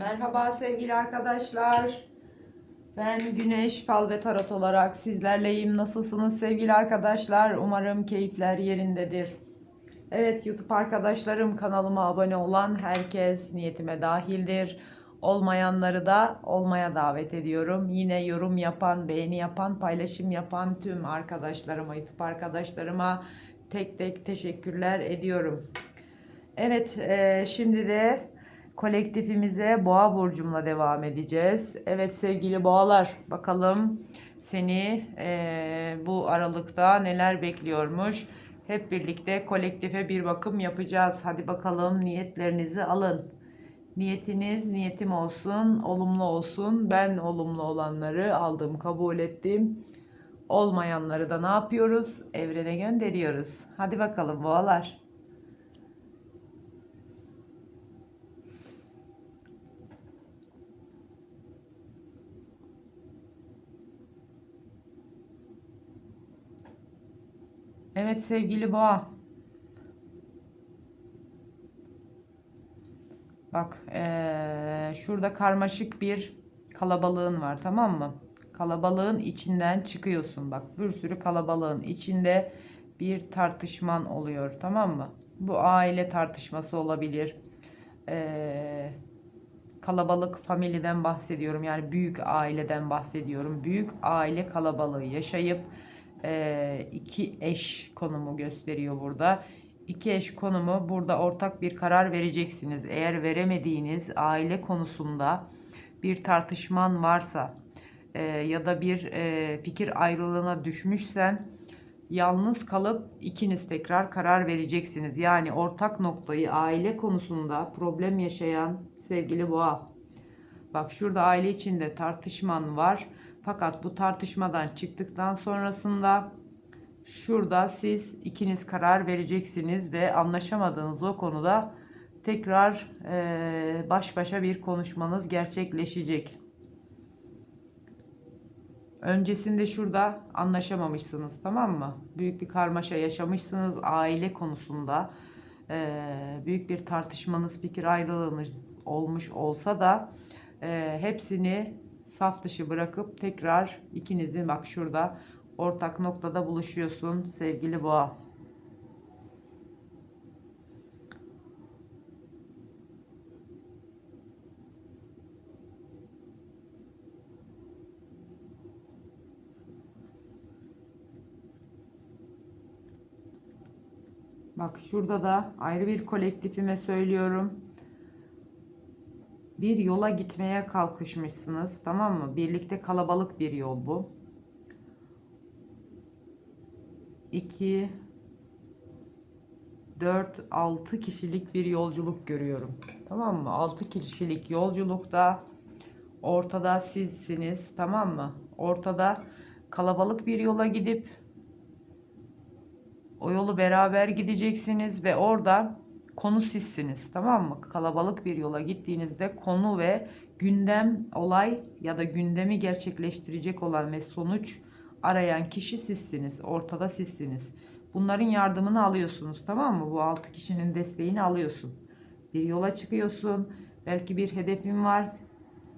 Merhaba sevgili arkadaşlar. Ben Güneş Fal ve Tarot olarak sizlerleyim. Nasılsınız sevgili arkadaşlar? Umarım keyifler yerindedir. Evet YouTube arkadaşlarım kanalıma abone olan herkes niyetime dahildir. Olmayanları da olmaya davet ediyorum. Yine yorum yapan, beğeni yapan, paylaşım yapan tüm arkadaşlarıma, YouTube arkadaşlarıma tek tek teşekkürler ediyorum. Evet, e, şimdi de kolektifimize Boğa burcumla devam edeceğiz. Evet sevgili Boğalar, bakalım seni e, bu aralıkta neler bekliyormuş. Hep birlikte kolektife bir bakım yapacağız. Hadi bakalım niyetlerinizi alın. Niyetiniz niyetim olsun, olumlu olsun. Ben olumlu olanları aldım, kabul ettim. Olmayanları da ne yapıyoruz? Evrene gönderiyoruz. Hadi bakalım boğalar. Evet sevgili boğa. Bak eee, şurada karmaşık bir kalabalığın var tamam mı? Kalabalığın içinden çıkıyorsun. Bak bir sürü kalabalığın içinde bir tartışman oluyor tamam mı? Bu aile tartışması olabilir. Eee, kalabalık familiden bahsediyorum. Yani büyük aileden bahsediyorum. Büyük aile kalabalığı yaşayıp eee, iki eş konumu gösteriyor burada. İki eş konumu burada ortak bir karar vereceksiniz. Eğer veremediğiniz aile konusunda bir tartışman varsa e, ya da bir e, fikir ayrılığına düşmüşsen yalnız kalıp ikiniz tekrar karar vereceksiniz. Yani ortak noktayı aile konusunda problem yaşayan sevgili boğa. Bak şurada aile içinde tartışman var. Fakat bu tartışmadan çıktıktan sonrasında Şurada siz ikiniz karar vereceksiniz ve anlaşamadığınız o konuda tekrar eee, baş başa bir konuşmanız gerçekleşecek. Öncesinde şurada anlaşamamışsınız tamam mı? Büyük bir karmaşa yaşamışsınız aile konusunda. Eee, büyük bir tartışmanız, fikir ayrılığınız olmuş olsa da eee, hepsini saf dışı bırakıp tekrar ikinizin bak şurada ortak noktada buluşuyorsun sevgili boğa. Bak şurada da ayrı bir kolektifime söylüyorum. Bir yola gitmeye kalkışmışsınız tamam mı? Birlikte kalabalık bir yol bu. 2 4 6 kişilik bir yolculuk görüyorum. Tamam mı? 6 kişilik yolculukta ortada sizsiniz, tamam mı? Ortada kalabalık bir yola gidip o yolu beraber gideceksiniz ve orada konu sizsiniz, tamam mı? Kalabalık bir yola gittiğinizde konu ve gündem, olay ya da gündemi gerçekleştirecek olan ve sonuç arayan kişi sizsiniz. Ortada sizsiniz. Bunların yardımını alıyorsunuz tamam mı? Bu 6 kişinin desteğini alıyorsun. Bir yola çıkıyorsun. Belki bir hedefin var.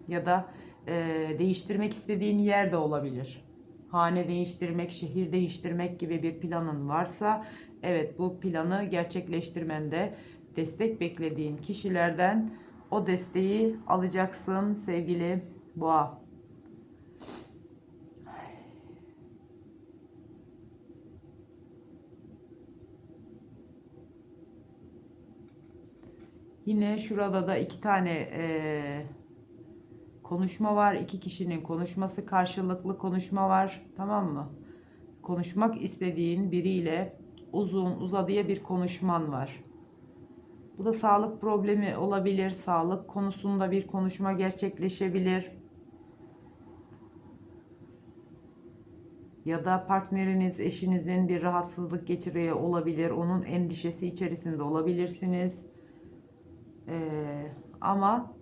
Ya da e, değiştirmek istediğin yer de olabilir. Hane değiştirmek, şehir değiştirmek gibi bir planın varsa evet bu planı gerçekleştirmende destek beklediğin kişilerden o desteği alacaksın sevgili boğa. Yine şurada da iki tane eee, konuşma var. İki kişinin konuşması karşılıklı konuşma var. Tamam mı? Konuşmak istediğin biriyle uzun uzadıya bir konuşman var. Bu da sağlık problemi olabilir. Sağlık konusunda bir konuşma gerçekleşebilir. Ya da partneriniz, eşinizin bir rahatsızlık geçiriyor olabilir. Onun endişesi içerisinde olabilirsiniz. Ee, ama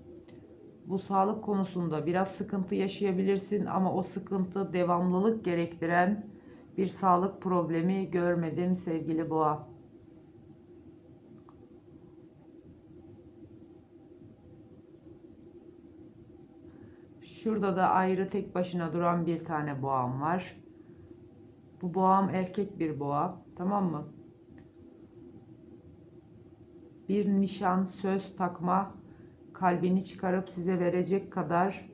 bu sağlık konusunda biraz sıkıntı yaşayabilirsin ama o sıkıntı devamlılık gerektiren bir sağlık problemi görmedim sevgili boğa. Şurada da ayrı tek başına duran bir tane boğam var. Bu boğam erkek bir boğa. Tamam mı? Bir nişan, söz takma, kalbini çıkarıp size verecek kadar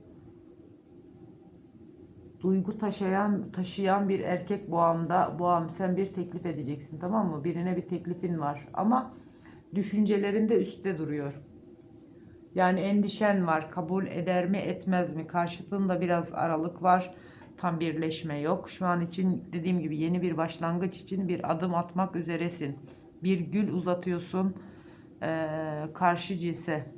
duygu taşıyan taşıyan bir erkek boğamda boğam sen bir teklif edeceksin tamam mı? Birine bir teklifin var ama düşüncelerinde üstte duruyor. Yani endişen var. Kabul eder mi etmez mi? Karşıtında biraz aralık var. Tam birleşme yok. Şu an için dediğim gibi yeni bir başlangıç için bir adım atmak üzeresin. Bir gül uzatıyorsun eee, karşı cinse.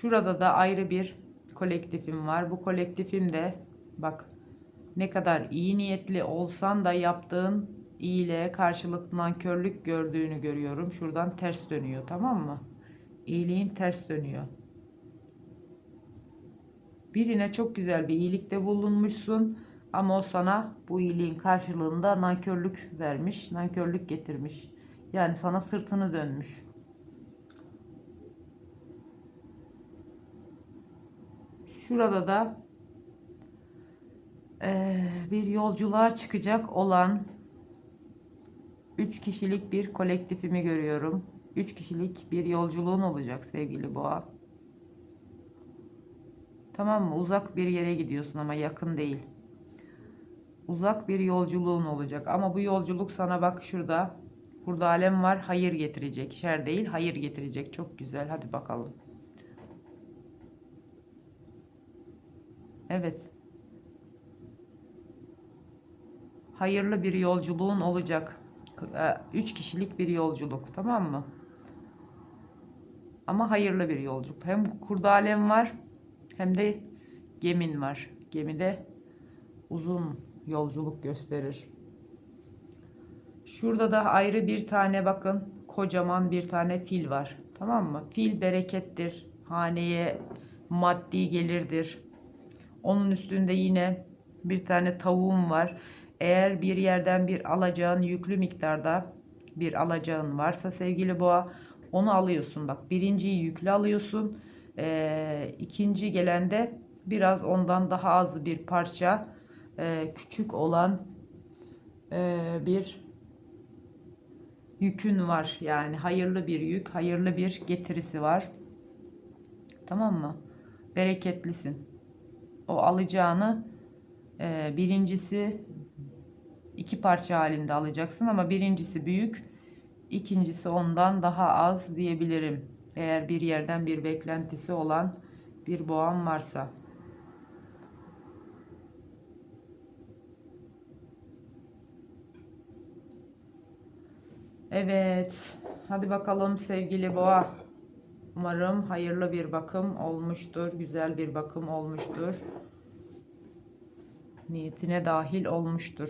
Şurada da ayrı bir kolektifim var. Bu kolektifimde bak ne kadar iyi niyetli olsan da yaptığın iyiliğe karşılık nankörlük gördüğünü görüyorum. Şuradan ters dönüyor tamam mı? İyiliğin ters dönüyor. Birine çok güzel bir iyilikte bulunmuşsun ama o sana bu iyiliğin karşılığında nankörlük vermiş, nankörlük getirmiş. Yani sana sırtını dönmüş. Şurada da eee, bir yolculuğa çıkacak olan 3 kişilik bir kolektifimi görüyorum. 3 kişilik bir yolculuğun olacak sevgili boğa. Tamam mı? Uzak bir yere gidiyorsun ama yakın değil. Uzak bir yolculuğun olacak ama bu yolculuk sana bak şurada. Burada alem var. Hayır getirecek. Şer değil, hayır getirecek. Çok güzel. Hadi bakalım. Evet. Hayırlı bir yolculuğun olacak. Ee, Üç kişilik bir yolculuk. Tamam mı? Ama hayırlı bir yolculuk. Hem kurdalem var hem de gemin var. Gemide uzun yolculuk gösterir. Şurada da ayrı bir tane bakın kocaman bir tane fil var. Tamam mı? Fil berekettir. Haneye maddi gelirdir. Onun üstünde yine bir tane tavuğum var. Eğer bir yerden bir alacağın yüklü miktarda bir alacağın varsa sevgili boğa onu alıyorsun. Bak birinciyi yüklü alıyorsun. Ee, ikinci gelende biraz ondan daha az bir parça e, küçük olan e, bir yükün var. Yani hayırlı bir yük, hayırlı bir getirisi var. Tamam mı? Bereketlisin. O alacağını e, birincisi iki parça halinde alacaksın ama birincisi büyük, ikincisi ondan daha az diyebilirim. Eğer bir yerden bir beklentisi olan bir boğam varsa. Evet. Hadi bakalım sevgili boğa. Umarım hayırlı bir bakım olmuştur. Güzel bir bakım olmuştur. Niyetine dahil olmuştur.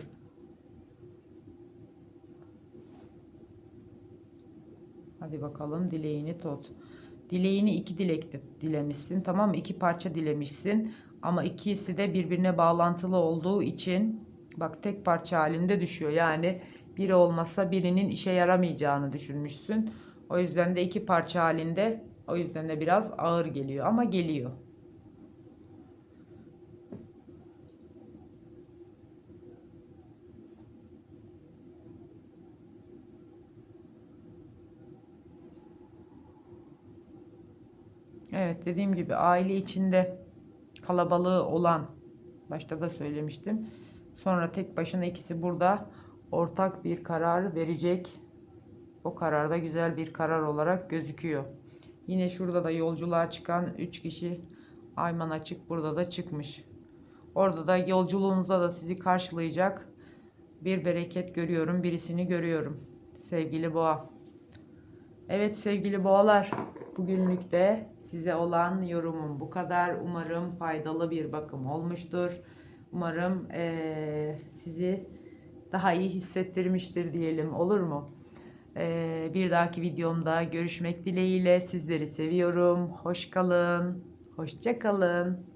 Hadi bakalım dileğini tut. Dileğini iki dilek dilemişsin. Tamam mı? İki parça dilemişsin. Ama ikisi de birbirine bağlantılı olduğu için bak tek parça halinde düşüyor. Yani biri olmazsa birinin işe yaramayacağını düşünmüşsün. O yüzden de iki parça halinde o yüzden de biraz ağır geliyor ama geliyor. Evet dediğim gibi aile içinde kalabalığı olan başta da söylemiştim. Sonra tek başına ikisi burada ortak bir karar verecek. O karar da güzel bir karar olarak gözüküyor. Yine şurada da yolculuğa çıkan 3 kişi Ayman açık burada da çıkmış. Orada da yolculuğunuzda da sizi karşılayacak bir bereket görüyorum. Birisini görüyorum. Sevgili boğa. Evet sevgili boğalar, bugünlük de size olan yorumum bu kadar. Umarım faydalı bir bakım olmuştur. Umarım eee, sizi daha iyi hissettirmiştir diyelim olur mu? Eee, bir dahaki videomda görüşmek dileğiyle sizleri seviyorum. Hoş kalın, hoşça kalın.